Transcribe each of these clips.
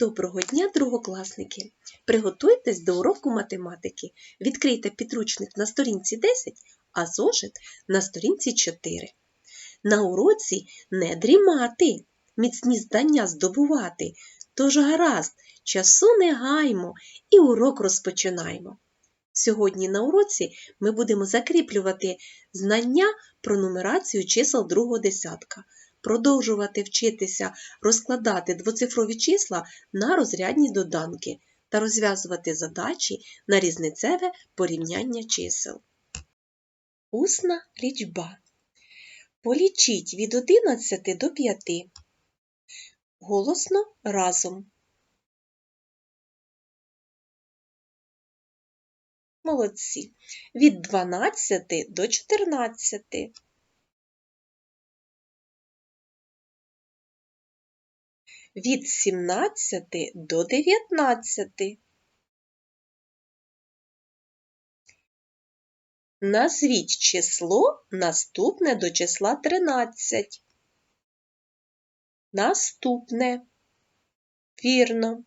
Доброго дня, другокласники! Приготуйтесь до уроку математики. Відкрийте підручник на сторінці 10, а зошит на сторінці 4. На уроці не дрімати, міцні здання здобувати. Тож гаразд, часу не гаймо і урок розпочинаємо. Сьогодні на уроці ми будемо закріплювати знання про нумерацію чисел другого десятка, продовжувати вчитися розкладати двоцифрові числа на розрядні доданки та розв'язувати задачі на різницеве порівняння чисел. Усна лічба. Полічіть від 11 до 5. Голосно разом. Молодці. Від 12 до 14. Від 17 до 19. Назвіть число наступне до числа 13. Наступне. Вірно.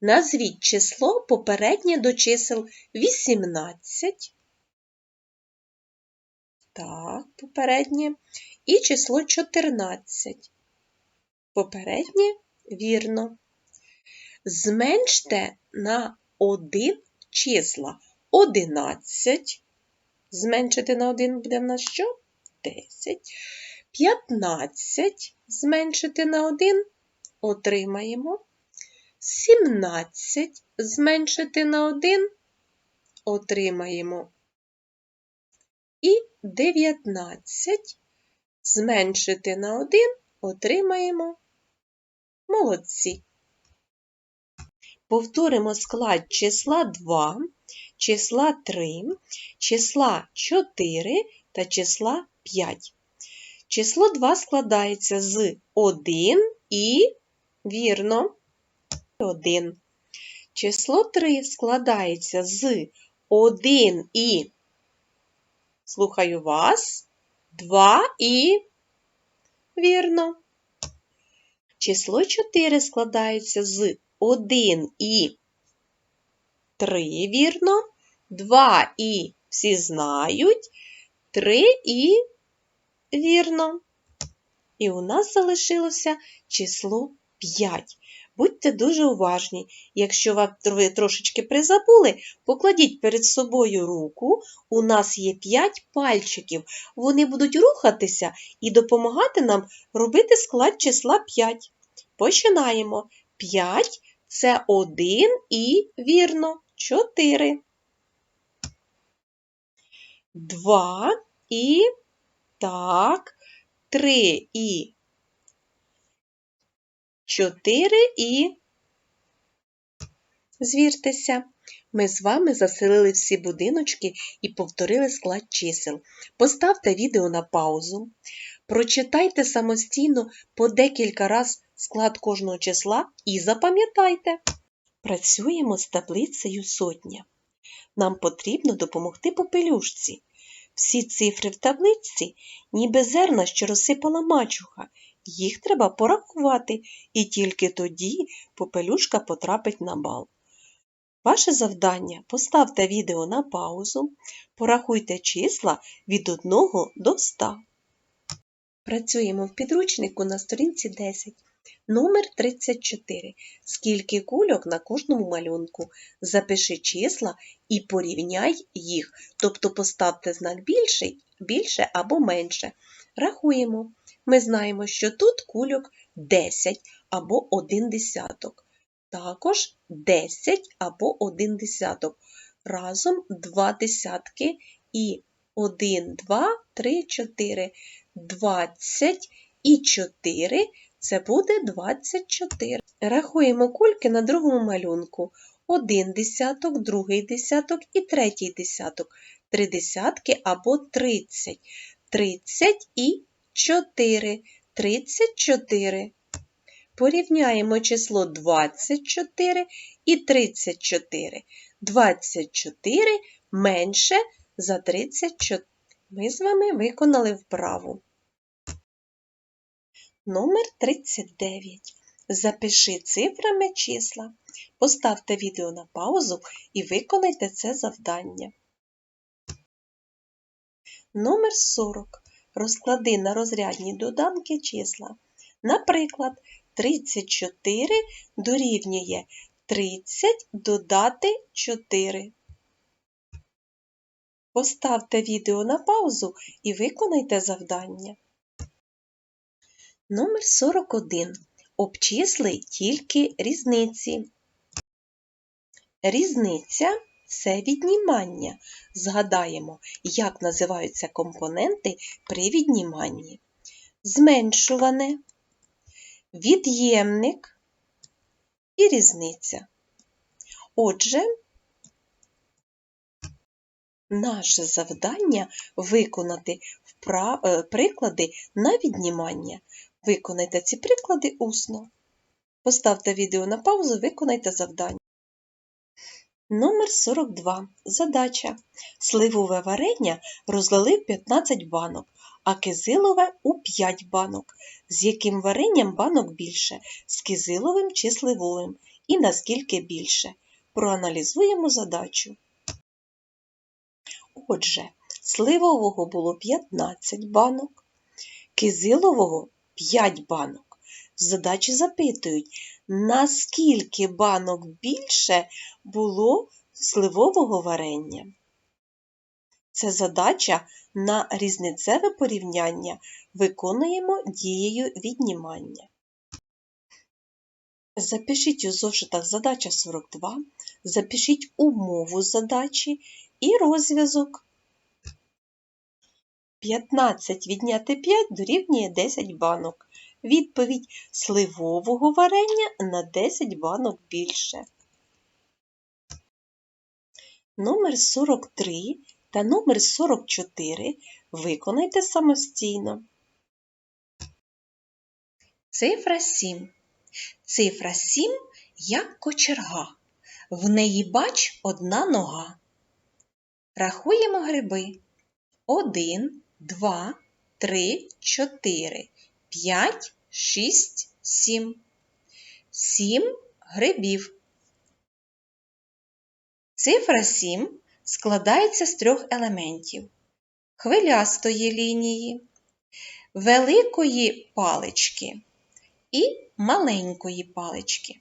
Назвіть число попереднє до чисел 18. Так, попереднє. І число 14. Попереднє вірно. Зменште на 1 числа 11. Зменшити на 1 буде в нас що? 10. 15 зменшити на 1 отримаємо. 17 зменшити на 1 отримаємо. І 19 зменшити на 1 отримаємо. Молодці. Повторимо склад числа 2, числа 3, числа 4 та числа 5. Число 2 складається з 1 і, вірно, 1. Число 3 складається з 1 і, слухаю вас, 2 і, вірно. Число 4 складається з 1 і 3, вірно, 2 і всі знають, 3 і вірно. І у нас залишилося число 5. Будьте дуже уважні. Якщо ви трошечки призабули, покладіть перед собою руку. У нас є 5 пальчиків. Вони будуть рухатися і допомагати нам робити склад числа 5. Починаємо. 5 це 1 і вірно 4. 2 і так, 3 і 4 і звіртеся. Ми з вами заселили всі будиночки і повторили склад чисел. Поставте відео на паузу. Прочитайте самостійно по декілька раз склад кожного числа і запам'ятайте. Працюємо з таблицею сотня. Нам потрібно допомогти попелюшці. Всі цифри в таблиці, ніби зерна, що розсипала мачуха. Їх треба порахувати, і тільки тоді попелюшка потрапить на бал. Ваше завдання поставте відео на паузу, порахуйте числа від 1 до 100. Працюємо в підручнику на сторінці 10. Номер 34. Скільки кульок на кожному малюнку. Запиши числа і порівняй їх, тобто поставте знак більше, більше або менше. Рахуємо. Ми знаємо, що тут кульок 10 або 1 десяток. Також 10 або 1 десяток. Разом 2 десятки і 1, 2, 3, 4. 20 і 4 це буде 24. Рахуємо кульки на другому малюнку. Один десяток, другий десяток і третій десяток. Три десятки або 30. 30 і 4. 34. Порівняємо число 24 і 34. 24 менше за 34. Ми з вами виконали вправу. Номер 39. Запиши цифрами числа. Поставте відео на паузу і виконайте це завдання. Номер 40. Розклади на розрядні доданки числа. Наприклад, 34 дорівнює 30 додати 4. Поставте відео на паузу і виконайте завдання. Номер 41. Обчисли тільки різниці. Різниця це віднімання. Згадаємо, як називаються компоненти при відніманні. Зменшуване, від'ємник і різниця. Отже, наше завдання виконати е, приклади на віднімання. Виконайте ці приклади усно. Поставте відео на паузу, виконайте завдання. Номер 42. Задача. Сливове варення розлили в 15 банок, а кизилове у 5 банок. З яким варенням банок більше? З кизиловим чи сливовим? І наскільки більше? Проаналізуємо задачу. Отже, сливового було 15 банок, кизилового 5 банок. В задачі запитують, наскільки банок більше було сливового варення. Це задача на різницеве порівняння виконуємо дією віднімання. Запишіть у зошитах задача 42, запишіть умову задачі і розв'язок. 15 відняти 5 дорівнює 10 банок. Відповідь сливового варення на 10 банок більше. Номер 43 та номер 44 виконайте самостійно. Цифра 7. Цифра 7 як кочерга. В неї бач одна нога. Рахуємо гриби. 1, 2, 3, 4, 5, 6, 7. 7 грибів. Цифра 7 складається з трьох елементів: хвилястої лінії, великої палички і маленької палички.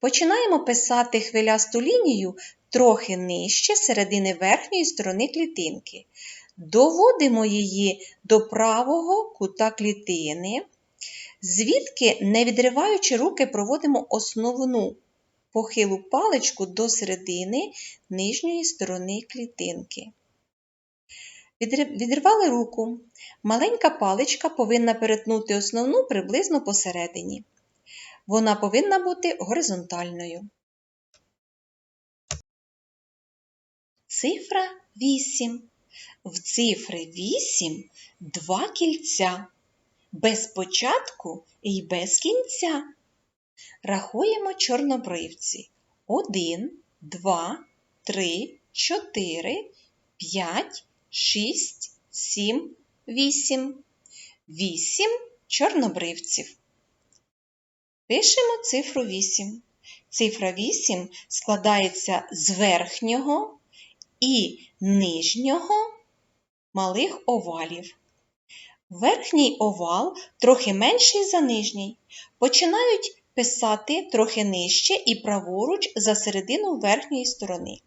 Починаємо писати хвилясту лінію трохи нижче середини верхньої сторони клітинки. Доводимо її до правого кута клітини, звідки, не відриваючи руки, проводимо основну похилу паличку до середини нижньої сторони клітинки. Відривали руку. Маленька паличка повинна перетнути основну приблизно посередині. Вона повинна бути горизонтальною. Цифра 8. В цифри 8 два кільця. Без початку і без кінця. Рахуємо чорнобривці. 1, 2, 3, 4, 5, 6, 7, 8. 8 чорнобривців. Пишемо цифру 8. Цифра 8 складається з верхнього і нижнього малих овалів. Верхній овал трохи менший за нижній. Починають писати трохи нижче і праворуч за середину верхньої сторони.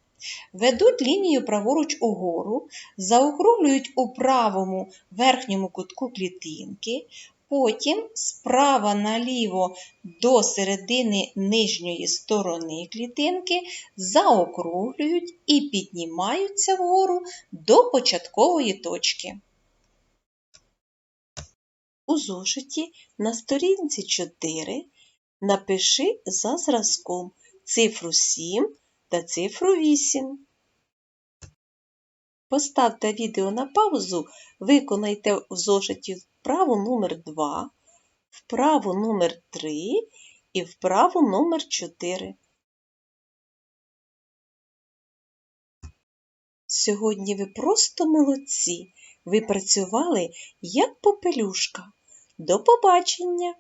Ведуть лінію праворуч угору, заокруглюють у правому верхньому кутку клітинки, потім справа наліво до середини нижньої сторони клітинки заокруглюють і піднімаються вгору до початкової точки. У зошиті на сторінці 4 напиши за зразком цифру 7 та цифру 8. Поставте відео на паузу, виконайте в зошиті вправу номер 2, вправу номер 3 і вправу номер 4. Сьогодні ви просто молодці. Ви працювали як попелюшка. До побачення!